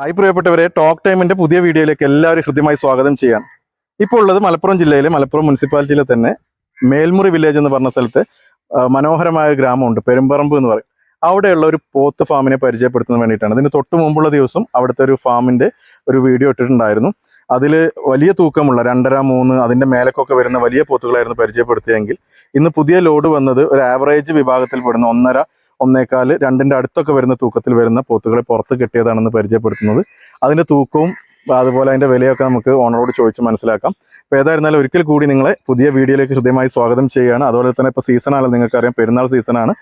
Hi പ്രിയപ്പെട്ടവരെ talk ടൈമിന്റെ പുതിയ വീഡിയോയിലേക്ക് എല്ലാവരും ഹൃദ്യമായി സ്വാഗതം ചെയ്യാൻ. ഇപ്പോൾ ഉള്ളത് മലപ്പുറം ജില്ലയിലെ മലപ്പുറം മുനിസിപ്പാലിറ്റിയിലെ തന്നെ മേൽമുറി വില്ലേജ് എന്ന് പറഞ്ഞ സ്ഥലത്ത് മനോഹരമായ ഒരു ഗ്രാമമുണ്ട് പെരുമ്പറമ്പ് എന്ന് പറയും. അവിടെയുള്ള ഒരു പോത്ത് ഫാമിനെ പരിചയപ്പെടുത്തുന്ന വേണ്ടിയിട്ടാണ്. ഇതിന് തൊട്ട് മുമ്പുള്ള ദിവസം അവിടുത്തെ ഒരു ഫാമിന്റെ ഒരു വീഡിയോ ഇട്ടിട്ടുണ്ടായിരുന്നു. അതിൽ വലിയ തൂക്കമുള്ള രണ്ടര മൂന്ന് അതിന്റെ മേലക്കൊക്കെ വരുന്ന വലിയ പോത്തുകളായിരുന്നു പരിചയപ്പെടുത്തിയെങ്കിൽ ഇന്ന് പുതിയ ലോഡ് വന്നത് ഒരു ആവറേജ് വിഭാഗത്തിൽ പെടുന്ന ഒന്നര ഒന്നേക്കാൽ രണ്ടിന്റെ അടുത്തൊക്കെ വരുന്ന തൂക്കത്തിൽ വരുന്ന പോത്തുകളെ പുറത്ത് കിട്ടിയതാണെന്ന് പരിചയപ്പെടുത്തുന്നത്. അതിന്റെ തൂക്കവും അതുപോലെ അതിന്റെ വിലയൊക്കെ നമുക്ക് ഓണറോട് ചോദിച്ച് മനസ്സിലാക്കാം. അപ്പോൾ ഏതായിരുന്നാലും ഒരിക്കൽ കൂടി നിങ്ങളെ പുതിയ വീഡിയോയിലേക്ക് ഹൃദയമായി സ്വാഗതം ചെയ്യുകയാണ്. അതുപോലെ തന്നെ ഇപ്പോൾ സീസണാണ് നിങ്ങൾക്കറിയാം പെരുന്നാൾ സീസണാണ്.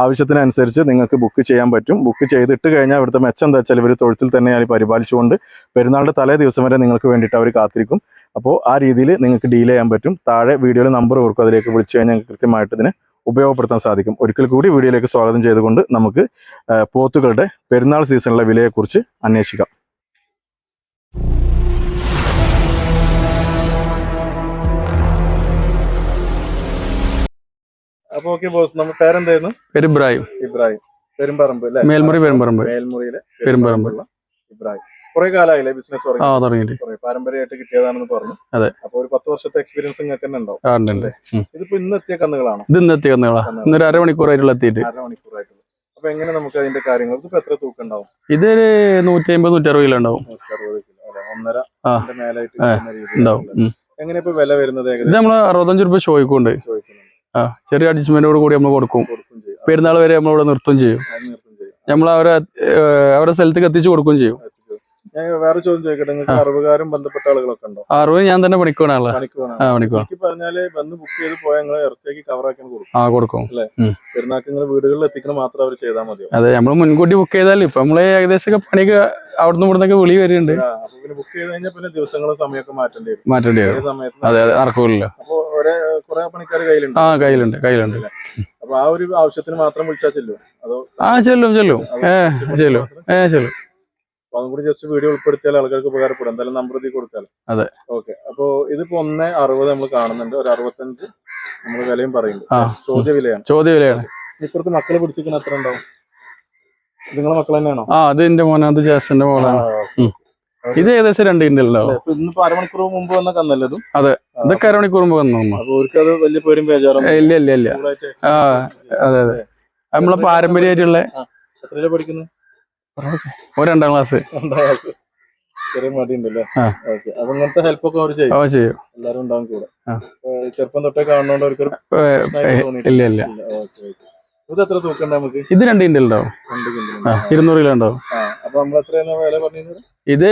ആവശ്യത്തിനനുസരിച്ച് നിങ്ങൾക്ക് ബുക്ക് ചെയ്യാൻ പറ്റും. ബുക്ക് ചെയ്തിട്ട് കഴിഞ്ഞാൽ ഇവിടുത്തെ മെച്ചം എന്താ വെച്ചാൽ ഇവർ തൊഴുത്തിൽ തന്നെ അവർ പരിപാലിച്ചുകൊണ്ട് പെരുന്നാളുടെ തലേ ദിവസം വരെ നിങ്ങൾക്ക് വേണ്ടിയിട്ട് അവർ കാത്തിരിക്കും. അപ്പോൾ ആ രീതിയിൽ നിങ്ങൾക്ക് ഡീൽ ചെയ്യാൻ പറ്റും. താഴെ വീഡിയോയിൽ നമ്പർ കൊടുക്കും അതിലേക്ക് വിളിച്ചു കഴിഞ്ഞാൽ കൃത്യമായിട്ട് ഇതിനെ ഉപയോഗപ്പെടുത്താൻ സാധിക്കും. ഒരിക്കൽ കൂടി വീഡിയോയിലേക്ക് സ്വാഗതം ചെയ്തുകൊണ്ട് നമുക്ക് പോത്തുകളുടെ പെരുന്നാൾ സീസണിലെ വിലയെക്കുറിച്ച് അന്വേഷിക്കാം. അപ്പൊ ഓക്കെ ബോസ് നമ്മുടെ പേരെന്തായിരുന്നു പേര് ഇബ്രാഹിം. ഇബ്രാഹിം. പെരുമ്പറമ്പ് അല്ലേ? മേൽമുറി പെരുമ്പറമ്പ്. മേൽമുറിയിലെ പെരുമ്പറമ്പ്. പെരുമ്പറമ്പുള്ള ഇബ്രാഹിം. കുറെ കാലമായില്ലേ ബിസിനസ് കുറെ പാരമ്പര്യമായിട്ട് കിട്ടിയതാണെന്ന് പറഞ്ഞു. അതെ. അപ്പൊ ഒരു പത്ത് വർഷത്തെ എക്സ്പീരിയൻസ് നിങ്ങൾക്ക് തന്നെ ഉണ്ടാവും. ഇതിപ്പോ ഇന്ന് എത്തിയ കന്നുകളാണ്? ഇത് ഇന്ന് എത്തിയ കന്നുകളാണ് ഇന്നൊരു അരമണിക്കൂറായിട്ടുള്ള എത്തിയിട്ട്. അരമണിക്കൂറായിട്ടുള്ള. അപ്പൊ എങ്ങനെ നമുക്ക് അതിന്റെ കാര്യങ്ങൾ? ഇതിപ്പോ എത്ര തൂക്കം ഉണ്ടാവും? ഇതൊരു നൂറ്റി അമ്പത് നൂറ്റി അറുപത് കിലോ ഉണ്ടാവും ഒന്നര മേലായിട്ട് ഉണ്ടാവും. എങ്ങനെ ഇപ്പൊ വില വരുന്നത് ഇത് നമ്മൾ നമ്മൾ അറുപത്തഞ്ച് രൂപ ചോദിക്കുന്നുണ്ട്. ആ ചെറിയ അഡ്ജസ്റ്റ്മെന്റോട് കൂടി നമ്മൾ കൊടുക്കും. പെരുന്നാൾ വരെ നമ്മളിവിടെ നിർത്തും ചെയ്യും. നമ്മൾ അവരെ അവരുടെ അവരെ സ്ഥലത്തേക്ക് എത്തിച്ചു കൊടുക്കുകയും ചെയ്യും. ഞാൻ വേറെ ചോദ്യം ചോദിക്കട്ടെ? നിങ്ങൾക്ക് അറിവുകാരും ബന്ധപ്പെട്ട ആളുകളൊക്കെ ഉണ്ടോ? അറിവ് ഞാൻ തന്നെ പണിക്കോണ എനിക്ക് പറഞ്ഞാൽ വന്ന് ബുക്ക് ചെയ്ത് പോയാൽ നിങ്ങൾ ഇറച്ചിയാക്കി കവറാക്കാൻ കൊടുക്കും. ആ കൊടുക്കും. പെരുന്നാൾക്ക് നിങ്ങൾ വീടുകളിൽ എത്തിക്കണം മാത്രം അവർ ചെയ്താൽ മതി അതെ നമ്മൾ മുൻകൂട്ടി ബുക്ക് ചെയ്താൽ ഇപ്പൊ നമ്മൾ ഏകദേശം പണിക്ക് അവിടുന്ന് ഇവിടുന്നൊക്കെ വിളി വരുന്നുണ്ട് പിന്നെ ബുക്ക് ചെയ്ത് കഴിഞ്ഞാൽ പിന്നെ ദിവസങ്ങളും സമയമൊക്കെ മാറ്റേണ്ടി വരും. മാറ്റേണ്ടി വരും. അതെ അതെ അറക്കൂലോ അപ്പൊ ഒരേ കുറെ പണിക്കാർ കയ്യിലുണ്ട്. ആ കയ്യിലുണ്ട് കയ്യിലുണ്ട്. അപ്പൊ ആ ഒരു ആവശ്യത്തിന് മാത്രം വിളിച്ചാൽ ചെല്ലും അതോ ആ ചെല്ലും ചെല്ലും. ഏ ചെല്ലും? ഏ ചെല്ലും. അപ്പൊ അതും കൂടി ജസ്റ്റ് വീഡിയോ ഉൾപ്പെടുത്തിയാൽ ആൾക്കാർക്ക് ഉപകാരപ്പെടും. എന്തായാലും നമ്പർ ഇതിൽ കൊടുക്കാലോ അതെ. ഓക്കെ അപ്പൊ ഇതിപ്പോ ഒന്ന് അറുപത് നമ്മൾ കാണുന്നുണ്ട്. ഒരു അറുപത്തഞ്ച് നമ്മൾ വിലയും പറയുന്നുണ്ട്. ആ. ചോദ്യ വിലയാണ് ചോദ്യ വിലയാണ് ഇപ്പുറത്ത് മക്കളെ പിടിച്ചിരിക്കുന്ന എത്ര ഉണ്ടാവും? നിങ്ങളെ മക്കൾ തന്നെയാണോ? ആ അത് എന്റെ മോനാണ് അത് ജാസിന്റെ മോളാണ്. ഇത് ഏകദേശം രണ്ട് ഇപ്പൊ ഇന്നിപ്പോ അരമണിക്കൂർ മുമ്പ് വന്ന കന്നല്ലതും. ഇതൊക്കെ അരമണിക്കൂർ മുമ്പ് വന്നു. അപ്പൊ അത് വലിയ പേരും ഇല്ല ഇല്ല ഇല്ല. ആ, അതെ അതെ. അത് നമ്മളെ പാരമ്പര്യമായിട്ടുള്ള എത്രയില പഠിക്കുന്നു ഒരു രണ്ടാം ക്ലാസ്. രണ്ടാം ക്ലാസ്. ചെറിയ മടിയുണ്ടല്ലേ. ഓക്കെ. അപ്പൊ ഇങ്ങനത്തെ ഹെൽപ്പ് ഒക്കെ അവർ ചെയ്യും? ചെയ്യും. എല്ലാരും ഉണ്ടാവും കൂടെ. ചെറുപ്പം തൊട്ടേ കാണുന്നോണ്ട് അവർക്കൊരു ഇല്ല ഇല്ല. ഇത് എത്ര തൂക്കണ്ട നമുക്ക്? ഇത് രണ്ട് കിൻഡൽ ഉണ്ടാവും. ഇരുന്നൂറ് കിലോ ഉണ്ടാവും. അപ്പൊ നമ്മൾ എത്രയാണ് വില പറഞ്ഞത് ഇത്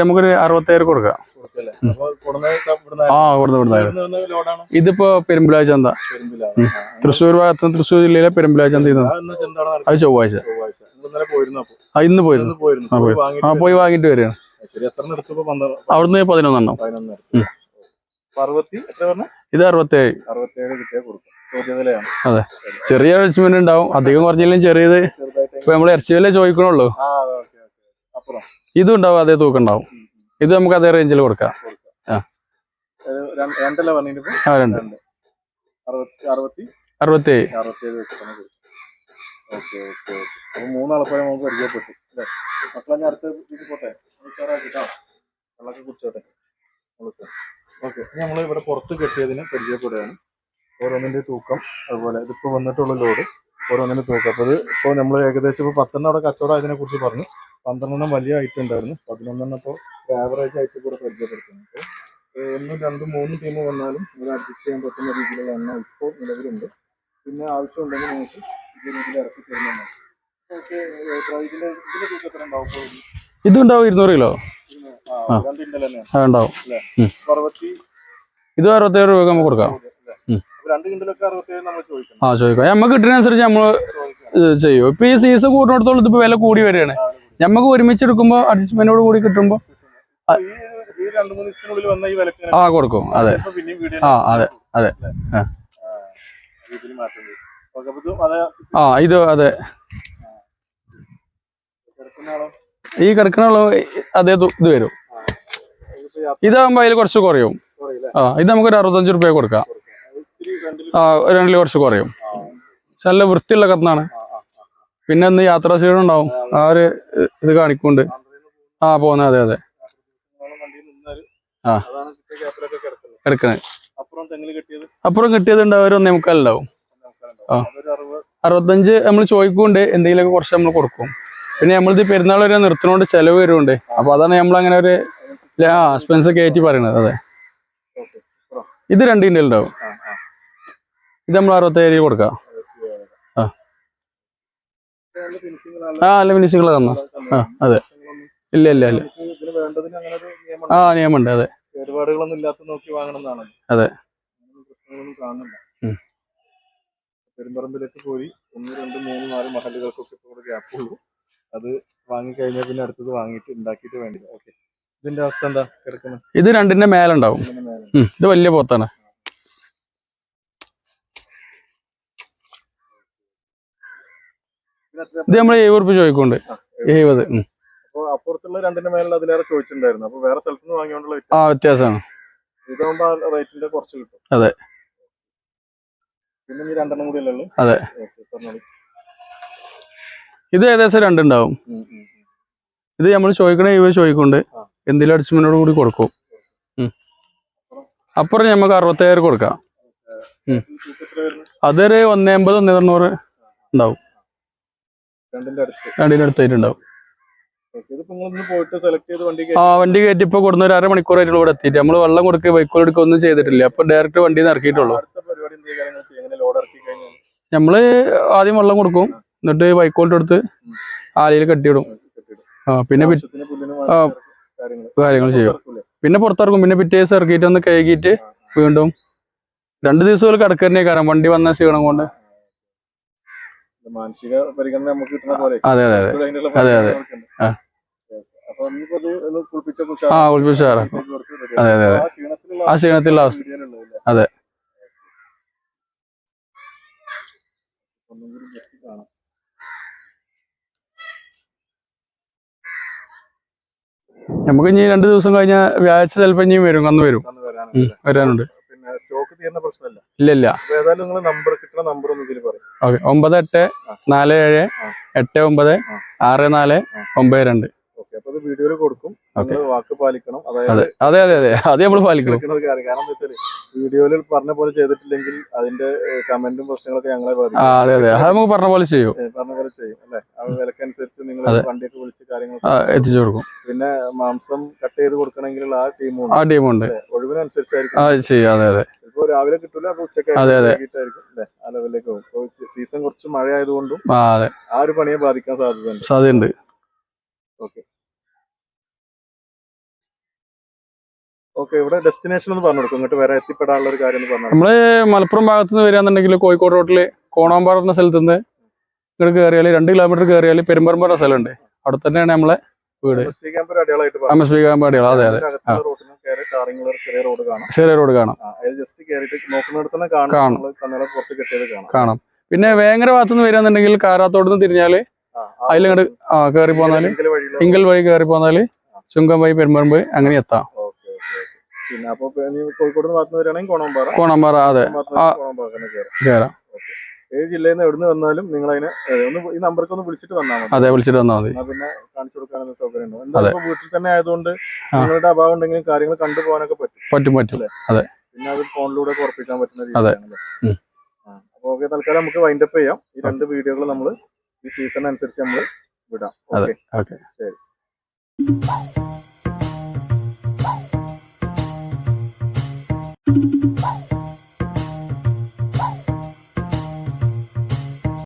നമുക്കൊരു അറുപത്തേഴ് കൊടുക്കാം. ആ ഇവിടുന്ന് ഇവിടുന്ന് ഇതിപ്പോ പെരുമ്പിലാ ചന്ത. തൃശ്ശൂർ ഭാഗത്ത് തൃശ്ശൂർ ജില്ലയിലെ പെരുമ്പിലാ ചന്ത അത് ചൊവ്വാഴ്ച. ഇന്ന് പോയിരുന്നു. ആ, പോയി വാങ്ങിട്ട് വരികയാണ്. അവിടുന്ന് പതിനൊന്നെണ്ണം. ഇത് അറുപത്തേഴ്. ചോദ്യനിലയാണ് ചെറിയ അഡ്ജസ്റ്റ്മെന്റ് ഉണ്ടാവും. അധികം കുറഞ്ഞില്ലെങ്കിൽ ചെറിയത് ഇപ്പൊ നമ്മൾ ഇറച്ചി വില ചോദിക്കണുള്ളൂ. ഇതും ഉണ്ടാവും അതേ തൂക്കം ഉണ്ടാവും. ഇത് നമുക്ക് അതേ റേഞ്ചിൽ കൊടുക്കാം. ആ. രണ്ട്- അറുപത്തി അറുപത്തി? അറുപത്തേഴ്. കൊടുക്കും ഓക്കെ ഓക്കെ ഓക്കെ. അപ്പൊ മൂന്നാളെപ്പോഴും നമുക്ക് പരിചയപ്പെട്ടു. അല്ലേ? മക്കളെ ഞാൻ അടുത്ത ഇത് പോട്ടെ? ഉഷാറാക്കിട്ടോ വെള്ളമൊക്കെ കുടിച്ചോട്ടെ. ഓക്കെ നമ്മൾ ഇവിടെ പുറത്ത് കെട്ടിയതിന് പരിചയപ്പെടുകയാണ്. ഓരോന്നിന്റെ തൂക്കം അതുപോലെ ഇതിപ്പോ വന്നിട്ടുള്ള ലോഡ് ഓരോന്നിന്റെ തൂക്കം. അപ്പൊ ഇത് ഇപ്പോൾ നമ്മൾ ഏകദേശം ഇപ്പോൾ പത്തെണ്ണം അവിടെ കച്ചവടം അതിനെ കുറിച്ച് പറഞ്ഞു. പന്ത്രണ്ടെണ്ണം വലിയ ഐറ്റം ഉണ്ടായിരുന്നു പതിനൊന്നെണ്ണം ഇപ്പോൾ ആവറേജ് ആയിട്ട് കൂടെ പരിചയപ്പെടുത്തുന്നു. അപ്പോൾ ഒന്നും രണ്ടും മൂന്നും ടീം വന്നാലും ഇവിടെ അഡ്ജസ്റ്റ് ചെയ്യാൻ പറ്റുന്ന രീതിയിലുള്ള എണ്ണ ഇപ്പോൾ നിലവിലുണ്ട്. പിന്നെ ആവശ്യമുണ്ടെങ്കിൽ ഈ രീതിയിൽ ഇറക്കി തരുന്നതാണ് ഓക്കെ ഇതിന്റെ ഇതിന്റെ തൂക്കം എത്ര ഉണ്ടാവും ഇത്? ഇതും ഉണ്ടാവും ഇരുന്നൂറ് കിലോ. ആ, ഉണ്ടാവും. ഇത് അറുപത്തേഴ് രൂപ നമുക്ക് കൊടുക്കാം. ആ ചോദിക്കാം. നമുക്ക് കിട്ടുന്നതനുസരിച്ച് നമ്മൾ ചെയ്യും. ഇപ്പൊ ഈ സീസൺ കൂട്ടുന്നിടത്തോളം ഇതിപ്പോ വില കൂടി വരികയാണ്. നമുക്ക് ഒരുമിച്ച് എടുക്കുമ്പോ അഡ്ജസ്റ്റ്മെന്റോട് കൂടി കിട്ടുമ്പോ ആ കൊടുക്കും. അതെ. ആ, അതെ, അതെ. ആ. ആ ഇത് അതെ. ഈ കിടക്കണുള്ള അതേ ഇത് വരും. ഇതാകുമ്പോ അതിൽ കുറച്ച് കുറയും? ആ ഇത് നമുക്ക് ഒരു അറുപത്തഞ്ച് റുപ്യ കൊടുക്കാം. ആ രണ്ടിൽ രണ്ടിൽ കുറച്ച് കുറയും. നല്ല വൃത്തിയുള്ള കത്താണ്. പിന്നെ ഇന്ന് യാത്രാ ക്ഷീണം ഉണ്ടാവും. ആ ഒരു ഇത് കാണിക്കുന്നുണ്ട്. ആ പോന്നെ അതെ അതെ. ആ. എടുക്കണേ അപ്പുറം കിട്ടിയത്? ഉണ്ടാവും ഒരു ഒന്നേ മുക്കാലുണ്ടാവും അറുപത്തഞ്ച് നമ്മൾ ചോദിക്കുന്നുണ്ട് എന്തെങ്കിലുമൊക്കെ കുറച്ച് നമ്മൾ കൊടുക്കും. പിന്നെ നമ്മളിത് പെരുന്നാൾ വരെ നിർത്തണോണ്ട് ചെലവ് വരുന്നുണ്ട്. അപ്പൊ അതാണ് നമ്മൾ അങ്ങനെ ഒരു ആ എക്സ്പെൻസ് കയറ്റി പറയണത് അതെ. ഇത് രണ്ടിന്റെ ഉണ്ടാവും. ഇത് നമ്മൾ അറുപത്തേഴ് കൊടുക്കാം. ആ. നല്ല ഫിനിഷുകൾ തന്ന. ആ അതെ. ഇല്ല ഇല്ല ഇല്ല. ആ നിയമമുണ്ട് അതെ. അതെ. പെരുമ്പറമ്പിലേക്ക് പോയി. ഒന്ന് രണ്ട് മൂന്ന് നാല് മഹലുകൾക്കൊക്കെ ഇപ്പോൾ ഗ്യാപ്പ് ഉള്ളൂ. അത് വാങ്ങിക്കഴിഞ്ഞാൽ പിന്നെ അടുത്തത് വാങ്ങിയിട്ട് ഉണ്ടാക്കിയിട്ട് വേണ്ടി ഓക്കെ ഇതിന്റെ അവസ്ഥ എന്താ? കിടക്കുന്നത് ഇത് രണ്ടിന്റെ മേലുണ്ടാവും. ഇത് വലിയ പോത്താണ്. ഇത് നമ്മൾ എഴുപത് റുപ്യ ചോദിക്കുന്നുണ്ട്. എഴുപത് അപ്പുറത്തുള്ള രണ്ടിന്റെ മേലെ അതിലേറെ ചോദിച്ചിട്ടുണ്ടായിരുന്നു. അപ്പൊ വേറെ സ്ഥലത്തുനിന്ന് വാങ്ങിയോണ്ടുള്ള ആ വ്യത്യാസമാണ്. ഇതാകുമ്പോ റേറ്റിന്റെ കുറച്ച് കിട്ടും. അതെ. പിന്നെ ഈ രണ്ടെണ്ണം കൂടി അല്ലേ അതെ. ഇത് ഏകദേശം രണ്ടുണ്ടാവും. ഇത് നമ്മൾ ചോദിക്കണ ഇവ ചോദിക്കുന്നുണ്ട്. എന്തെങ്കിലും അടിച്ചുമനോട് കൂടി കൊടുക്കും. അപ്പുറം നമുക്ക് അറുപത്തേഴ് കൊടുക്കാം. അതൊരു ഒന്നേ അമ്പത് ഒന്നേ തൊണ്ണൂറ് ഉണ്ടാവും രണ്ടിന്റെ അടുത്തായിട്ടുണ്ടാവും. ആ വണ്ടി കയറ്റി ഇപ്പൊ കൊടുന്ന ഒരു അരമണിക്കൂറായിട്ട് ഇവിടെ എത്തിയിട്ട്. നമ്മൾ വെള്ളം കൊടുക്കുക ബൈക്കോൾ എടുക്കുക ഒന്നും ചെയ്തിട്ടില്ല. അപ്പൊ ഡയറക്റ്റ് വണ്ടി ഇറക്കിയിട്ടുള്ളൂ അടുത്ത പരിപാടി എന്ത് കാര്യങ്ങൾ ചെയ്യും എങ്ങനെ ലോഡ് ഇറക്കി കഴിഞ്ഞാൽ നമ്മൾ ആദ്യം വെള്ളം കൊടുക്കും എന്നിട്ട് വൈക്കോട്ട് എടുത്ത് ആലയിൽ കെട്ടിയിടും. ആ പിന്നെ ആ. കാര്യങ്ങൾ ചെയ്യും പിന്നെ പുറത്തിറക്കും പിന്നെ പിറ്റേ ദിവസം ഇറക്കിയിട്ട് ഒന്ന് കഴുകിയിട്ട്. വീണ്ടും രണ്ട് ദിവസം കിടക്കന്നെ കാരണം വണ്ടി വന്ന ക്ഷീണം കൊണ്ട് അതെ അതെ അതെ അതെ, അതെ. ആ. Yes. അപ്പൊ ഇന്നിപ്പോ ഇത് ഒന്ന് കുളിപ്പിച്ചൊക്കെ ആ ഉഷാറാക്കി കുളിപ്പിച്ച് ഉഷാറാക്കും. കൊടുത്ത് ready അതെ, അതെ, അതെ. ആ ക്ഷീണത്തിലുള്ള അവസ്ഥ അതെ. ഒന്നും കൂടി കാണാം. നമുക്ക് ഇനി രണ്ടു ദിവസം കഴിഞ്ഞാൽ വ്യാഴാഴ്ച ചിലപ്പോ ഇനിയും വരും അന്ന് വരും? വരാനുണ്ട് പിന്നെ സ്റ്റോക്ക് തീരുന്ന പ്രശ്നമല്ല. ഇല്ല ഇല്ല. ഏതായാലും നിങ്ങൾ നമ്പർ കിട്ടുന്ന നമ്പർ ഒന്ന് ഇതിൽ പറയും. ഓക്കെ ഒമ്പത് എട്ട് നാല് ഏഴ്. എട്ട് ഒമ്പത് ആറ് നാല് ഒമ്പത് രണ്ട്. ഓക്കെ അപ്പൊ അത് വീഡിയോയിൽ കൊടുക്കും. വാക്ക് പാലിക്കണം. അതായത് അതെ. അതെ അതെ അതെ. നമ്മൾ പാലിക്കണം. കാരണം വീഡിയോയിൽ പറഞ്ഞ പോലെ ചെയ്തിട്ടില്ലെങ്കിൽ അതിന്റെ കമന്റും പ്രശ്നങ്ങളൊക്കെ ഞങ്ങളെ അതെ അതെ. അത് നമുക്ക് പറഞ്ഞ പോലെ ചെയ്യും. പറഞ്ഞ പോലെ ചെയ്യും അല്ലെ? ആ വിലക്കനുസരിച്ച് നിങ്ങൾ. വണ്ടിയൊക്കെ വിളിച്ച് കാര്യങ്ങൾ എത്തിച്ചു കൊടുക്കും. പിന്നെ മാംസം കട്ട് ചെയ്ത് കൊടുക്കണമെങ്കിലുള്ള ആ ടീമും ആ ടീമുണ്ട്. ഒഴിവിനനുസരിച്ചായിരിക്കും. ചെയ്യും അതെ അതെ. ചിലപ്പോ രാവിലെ കിട്ടൂല അപ്പൊ. അല്ലെ? ആ ലെവലിലേക്ക് പോകും. സീസൺ കുറച്ച് മഴ ആയതുകൊണ്ടും ആ ഒരു പണിയെ ബാധിക്കാൻ സാധ്യതയുണ്ട്. സാധ്യതയുണ്ട്. ഓക്കെ. ഓക്കെ ഇവിടെ ഡെസ്റ്റിനേഷൻ ഒന്ന് പറഞ്ഞു കൊടുക്കും ഇങ്ങോട്ട് വരെ എത്തിപ്പെടാനുള്ള ഒരു കാര്യം പറഞ്ഞു നമ്മൾ മലപ്പുറം ഭാഗത്ത് നിന്ന് വരികയാണെന്നുണ്ടെങ്കിൽ കോഴിക്കോട് റോട്ടിൽ കോണാമ്പാറ എന്ന സ്ഥലത്ത് നിന്ന് ഇങ്ങോട്ട് കയറിയാൽ രണ്ട് കിലോമീറ്റർ കയറിയാൽ പെരുമ്പറമ്പ എന്ന സ്ഥലമുണ്ട്. അവിടെ തന്നെയാണ് നമ്മളെ വീട്. ക്യാമ്പ് എം എസ് പി കാമ്പാടികൾ അതെ അതെ. ചെറിയ റോഡ് കാണാം. കാണാം. കാണാം. പിന്നെ വേങ്ങര ഭാഗത്ത് നിന്ന് വരികയാണെന്നുണ്ടെങ്കിൽ കാരാത്തോട് നിന്ന് തിരിഞ്ഞാൽ അതിലിങ്ങോട്ട് ആ കയറി പോന്നാൽ ഇങ്കൽ വഴി കയറി പോന്നാൽ ചുങ്കം വഴി പെരുമ്പറമ്പ് അങ്ങനെ എത്താം. പിന്നെ അപ്പൊ കോഴിക്കോട് ഭാഗത്ത് വരികയാണെങ്കിൽ കോണമ്പാറ. കോണമ്പാറ അതെ. കോണമ്പാറ കയറാം. ഏത് ജില്ലയിൽ നിന്ന് എവിടുന്ന് വന്നാലും നിങ്ങൾ അതിനെ ഒന്ന് ഈ നമ്പർക്ക് ഒന്ന് വിളിച്ചിട്ട് വന്നാൽ മതി. അതെ വിളിച്ചിട്ട് വന്നാൽ മതി. പിന്നെ കാണിച്ചു കൊടുക്കാനുള്ള സൗകര്യം ഉണ്ടാവും എന്തായാലും വീട്ടിൽ തന്നെ ആയതുകൊണ്ട് നിങ്ങളുടെ അഭാവം ഉണ്ടെങ്കിലും കാര്യങ്ങൾ കണ്ടു പോകാനൊക്കെ പറ്റും. പറ്റും പറ്റും. അതെ. പിന്നെ അത് ഫോണിലൂടെ ഉറപ്പിക്കാൻ പറ്റുന്ന രീതിയാണ്. അപ്പൊ ഓക്കെ തൽക്കാലം നമുക്ക് വൈൻഡപ്പ് ചെയ്യാം. ഈ രണ്ട് വീഡിയോകൾ നമ്മൾ ഈ സീസൺ അനുസരിച്ച് നമ്മൾ വിടാം. ഓക്കെ? ഓക്കെ.